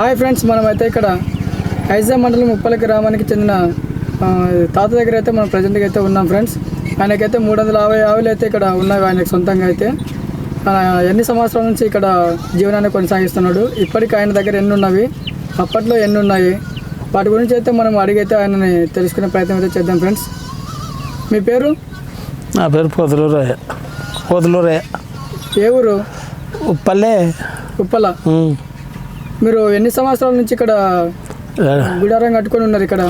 Hi friends మనమైతే ఇక్కడ ఐజా మండలం ముప్పల గ్రామానికి చెందిన తాత దగ్గర అయితే మనం ప్రజెంట్గా అయితే ఉన్నాం ఫ్రెండ్స్. ఆయనకైతే మూడు వందల యాభై ఆవులు అయితే ఇక్కడ ఉన్నాయి ఆయనకు సొంతంగా అయితే. ఎన్ని సంవత్సరాల నుంచి ఇక్కడ జీవనాన్ని కొనసాగిస్తున్నాడు? ఇప్పటికి ఆయన దగ్గర ఎన్ని ఉన్నవి? అప్పట్లో ఎన్ని ఉన్నాయి? వాటి గురించి అయితే మనం అడిగైతే ఆయనని తెలుసుకునే ప్రయత్నం అయితే చేద్దాం ఫ్రెండ్స్. మీ పేరు? నా పేరు పోతులూరయ్య. పోతులూరయ్య. ఏ ఊరు? ఉప్పల్లే. ఉప్పల. మీరు ఎన్ని సంవత్సరాల నుంచి ఇక్కడ గుడారం కట్టుకొని ఉన్నారు ఇక్కడ?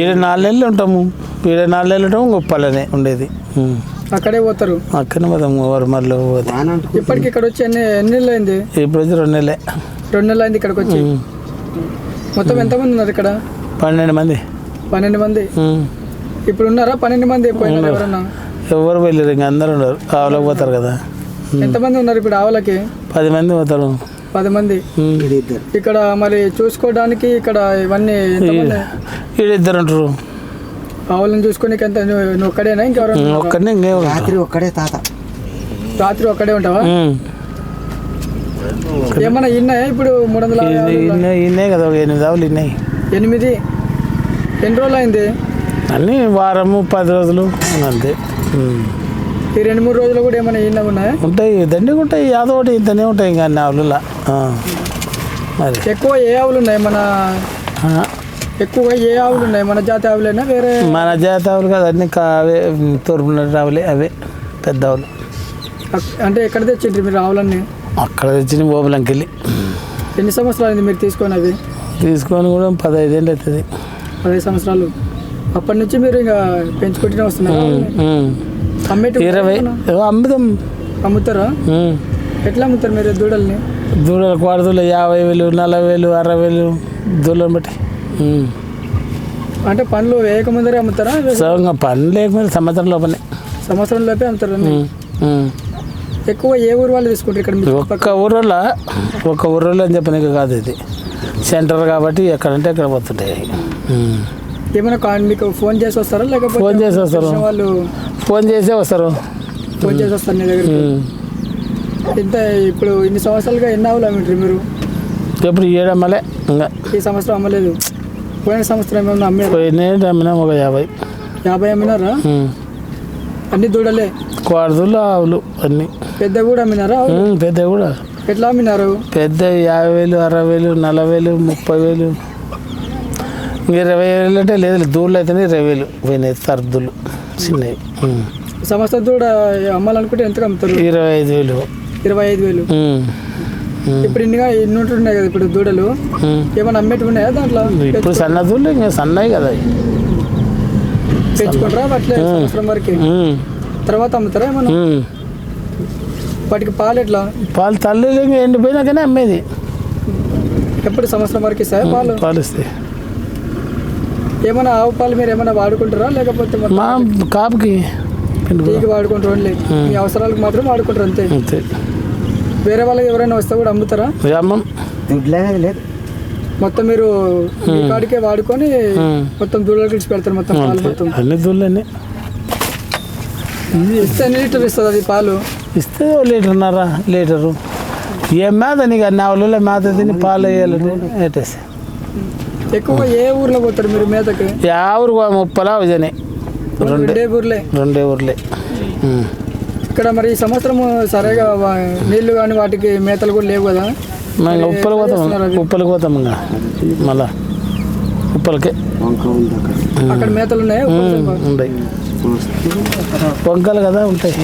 ఈడ నాలుగు నెలలు ఉంటాము. ఈడ నాలుగు నెలలు ఉంటాము ఉప్పల్లనే ఉండేది. అక్కడే పోతారు? అక్కడనే పోతాము ఎవరు మళ్ళీ పోతే ఇప్పటికి ఇక్కడ వచ్చి ఎన్ని ఎన్ని నెలలు అయింది ఇప్పుడు రెండు నెలలే. రెండు నెలలు అయింది ఇక్కడికి వచ్చి. మొత్తం ఎంతమంది ఉన్నారు ఇక్కడ? పన్నెండు మంది. పన్నెండు మంది. ఇప్పుడు ఉన్నారా? పన్నెండు మంది పోయినారు ఎవరన్నా? ఎవరు వెళ్ళారు ఇంక అందరూ ఉన్నారు. ఆవులకు పోతారు కదా. ఎంతమంది ఉన్నారు ఇప్పుడు ఆవులకి? పది మంది పోతారు. పది మంది. ఇక్కడ మరి చూసుకోవడానికి ఇక్కడ ఇవన్నీ ఇద్దరు ఉంటారు. ఆవులను చూసుకోనికి ఎంత? నువ్వు ఒక్కడేనా ఇంకెవరైనా? ఒక్కడనే రాత్రి ఒక్కడే తాత. రాత్రి ఒక్కడే ఉంటావా. ఏమన్నా ఇన్నాయా ఇప్పుడు మూడు వందల యాభై ఆవులు? ఇన్నే ఇన్నే కదా ఒక ఎనిమిది ఆవులు ఇన్నాయి ఎనిమిది? ఎన్ని రోజులు అయింది? అన్నీ వారము పది రోజులు అని అంతే. ఈ రెండు మూడు రోజులు కూడా ఏమైనా ఇన్న ఉన్నాయా? ఉంటాయి దండిగా ఉంటాయి యాదో ఒకటి ఇంతనే ఉంటాయి ఇంకా అన్ని ఆవులలో. మరి ఎక్కువ ఏ ఆవులు ఉన్నాయి? మన. ఎక్కువగా ఏ ఆవులు ఉన్నాయి? మన జాతి ఆవులైనా? వేరే మన జాతి ఆవులు కాదు అన్ని అవే తూర్పు ఆవులే అవే పెద్ద ఆవులు. అంటే ఎక్కడ తెచ్చిండ్రు మీరు ఆవులన్నీ? అక్కడ తెచ్చిన బోబులంకి వెళ్ళి ఎన్ని సంవత్సరాలు మీరు తీసుకొని అవి తీసుకొని కూడా పదహైదేళ్ళు అవుతుంది. పదిహేను సంవత్సరాలు. అప్పటి నుంచి మీరు ఇంకా పెంచుకుంటూనే వస్తున్నారు ఇరవై అమ్ముదాం. అమ్ముతారా. ఎట్లా అమ్ముతారు మీరు దూడల్ని? దూడలు కోడదూడలు యాభై వేలు నలభై వేలు అరవై వేలు దూడలను బట్టి. అంటే పనులు వేయక ముందరే అమ్ముతారా? సో ఇంకా పని లేకపోతే సంవత్సరం లోపలే సంవత్సరం లోపే అమ్ముతారు. ఎక్కువ ఏ ఊరు వాళ్ళు తీసుకుంటారు ఇక్కడ ఒక్క ఊరిలో ఒక్క ఊరిలో అని చెప్పనీకి కాదు ఇది. సెంటర్ కాబట్టి ఎక్కడంటే ఎక్కడ పోతుంటాయి. ఏమైనా మీకు ఫోన్ చేసి వస్తారా? లేకపోతే ఫోన్ చేసి వస్తారు. వాళ్ళు ఫోన్ చేసే వస్తారు. ఫోన్ చేసి వస్తారు నీ దగ్గర. ఇంత ఇప్పుడు ఇన్ని సంవత్సరాలుగా ఎన్ని ఆవులు అమ్మింటారు మీరు? ఎప్పుడు ఏడమ్మలే ఇంకా. ఈ సంవత్సరం అమ్మలేదు? పోయిన సంవత్సరం ఏమైనా అమ్మారు? పోయినాయి అమ్మినా ఒక యాభై. యాభై అమ్మినారా. అన్ని దూడలే? కోడదులు ఆవులు అన్నీ. పెద్ద కూడా అమ్మినారా? ఉమ్, పెద్ద కూడా. ఎట్లా అమ్మినారు? పెద్ద యాభై వేలు అరవై వేలు నలభై వేలు ముప్పై వేలు. ఇంక ఇరవై వేలు అంటే లేదు దూళ్ళు అయితేనే ఇరవై వేలు పోయినాయి సర్దులు. చిన్నవి. సంవత్సరం దూడ అమ్మాలనుకుంటే ఎంతకు అమ్ముతారు? ఇరవై ఐదు వేలు. ఇరవై ఐదు వేలు. ఇప్పుడు ఇన్నిగా ఇన్ని ఉంటున్నాయి కదా ఇప్పుడు దూడలు. ఏమైనా అమ్మేటివి ఉన్నాయా దాంట్లో? ఇప్పుడు సన్న దూళ్ళు ఇంకా సన్నవి కదా. పెంచుకుంటారా? అట్లే సంవత్సరం వరకు. తర్వాత అమ్ముతారా ఏమన్నా. వాటికి పాలు ఎట్లా? పాలు తల్లి ఎండిపోయినాకనే అమ్మేది. ఎప్పుడు సంవత్సరం వరకు ఇస్తాయా పాలు? పాలిస్తే ఏమైనా ఆవు పాలు మీరు ఏమైనా వాడుకుంటారా? లేకపోతే మా కాపుకి టీకి వాడుకుంటారు ఓన్లీ? మీ. అవసరాలకు మాత్రం వాడుకుంటారు అంతే. అంతే. వేరే వాళ్ళకి ఎవరైనా వస్తే కూడా అమ్ముతారా? లేదు. మొత్తం మీరు కాడికే వాడుకొని. మొత్తం దూడలు కలిసి పెడతారు మొత్తం పాలు మొత్తం. అన్ని దూళ్ళని ఇస్తే ఎన్ని లీటర్ ఇస్తుంది అది పాలు? ఇస్తే లీటర్న్నర లీటరు. ఏం మేత నీకు? అన్ని ఆవులలో మేత తిని పాలు వేయాలని పెట్టేసి ఎక్కువ ఏ ఊర్లో పోతారు మీరు మేతకి? యావరు ముప్పలా జని రెండే ఊర్లే? రెండే ఊర్లే. ఇక్కడ మరి ఈ సంవత్సరం సరిగా నీళ్ళు కానీ వాటికి మేతలు కూడా లేవు కదా? ఉప్పలు పోతాం ఉప్పలకి పోతాం ఇంకా. మళ్ళా ఉప్పలకే. అక్కడ మేతలు ఉన్నాయి? ఉంటాయి. వంకలు కదా ఉంటాయి.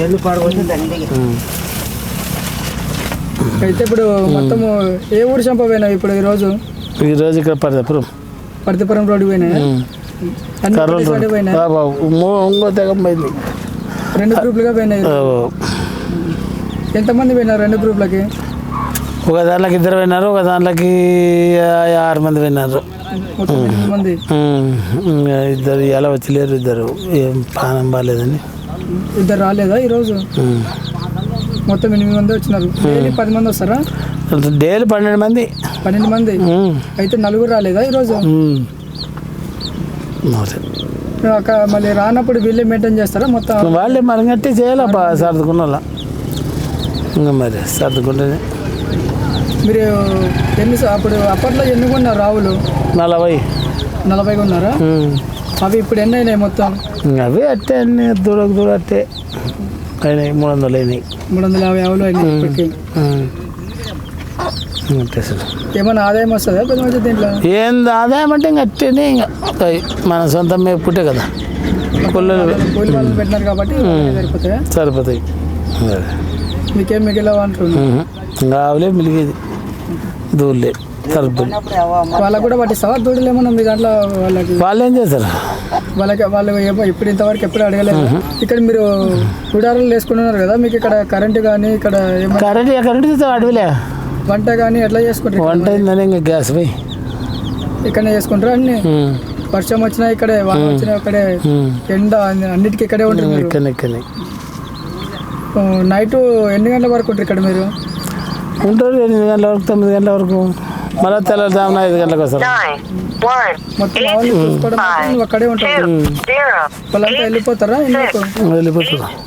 అయితే ఇప్పుడు మొత్తము ఏ ఊరు చంప పోయినావు ఇప్పుడు ఈ రోజు? ఈరోజు ఇక్కడ పడతాపురం. పర్తిపురం రోడ్డు ఇంకో తెగం పోయింది. రెండు గ్రూపులుగా పోయినాయి ఎంతమంది పోయినారు రెండు గ్రూపులకి? ఒక దాంట్లోకి ఇద్దరు విన్నారు ఒక దాంట్లోకి ఆరు మంది ఇంకా ఇద్దరు ఎలా వచ్చలేరు ఇద్దరు. ఏం పానం బాగాలేదని ఇద్దరు రాలేదా ఈరోజు. మొత్తం ఎనిమిది మంది వచ్చినారు. పది మంది వస్తారా? డైలీ పన్నెండు మంది. పన్నెండు మంది? అయితే నలుగురు రాలేదా ఈరోజు. అక్కడ మళ్ళీ రానప్పుడు వీళ్ళే మెయింటైన్ చేస్తారా మొత్తం? వాళ్ళే మనం గట్టి చేయాలబ్బా సర్దుకున్న వాళ్ళ ఇంకా మరి సర్దుకుంటేనే. మీరు ఎన్ని స- అప్పుడు అప్పట్లో ఎన్ని కొన్నారు ఆవులు నలభై. నలభై కొన్నారా? ఉమ్. అవి ఇప్పుడు ఎన్ని అయినాయి మొత్తం? అవి అట్టే అన్ని దూరకు దూరం అట్టే. అయినాయి మూడు వందలు అయినాయి. మూడు వందల యాభై ఆవులు అయినాయి ఇప్పటికి. అంతే సార్. ఏమైనా ఆదాయం వస్తుందా దీంట్లో? ఏం ఆదాయం అంటే ఇంక అట్టేనే ఇంకా. మన సొంత మేపుట్టే కదా. పుల్లలు కూలి వాళ్ళని పెట్టినారు కాబట్టి సరిపోతాయా. సరిపోతాయి. మీకేం మిగిలిన అంటున్నారు ఆవులే మిలిగేది. దూళ్ళే సరుద్దులు వాళ్ళకు కూడా పట్టిస్తావా? దూడలు ఏమన్నా మీ దాంట్లో వాళ్ళకి? వాళ్ళు ఏం చేస్తారు? వాళ్ళకి వాళ్ళు ఇప్పుడు ఇంతవరకు ఎప్పుడు అడగలేదు. ఇక్కడ మీరు గుడారాలు వేసుకుంటున్నారు కదా మీకు ఇక్కడ కరెంటు కానీ ఇక్కడ కరెంట్ కరెంట్ అడవిలే. వంట కానీ ఎట్లా చేసుకుంటారు వంట అయిందని ఇంకా గ్యాస్ పోయి. ఇక్కడనే చేసుకుంటారు అన్ని. వర్షం వచ్చినా ఇక్కడే వాన వచ్చినా ఇక్కడే. ఎండ అన్ని- అన్నిటికీ ఇక్కడే ఉంటారు మీరు ఇక్కడ ఇక్కడ నైట్ ఎన్ని గంటల వరకు ఉంటారు ఇక్కడ మీరు? ఉంటారు ఎనిమిది గంటల వరకు తొమ్మిది గంటల వరకు. మళ్ళీ తెల్లదామున ఐదు గంటలకు వస్తారు. మొత్తం అక్కడే ఉంటారు. వాళ్ళంతా వెళ్ళిపోతారా వెళ్ళిపోతారు.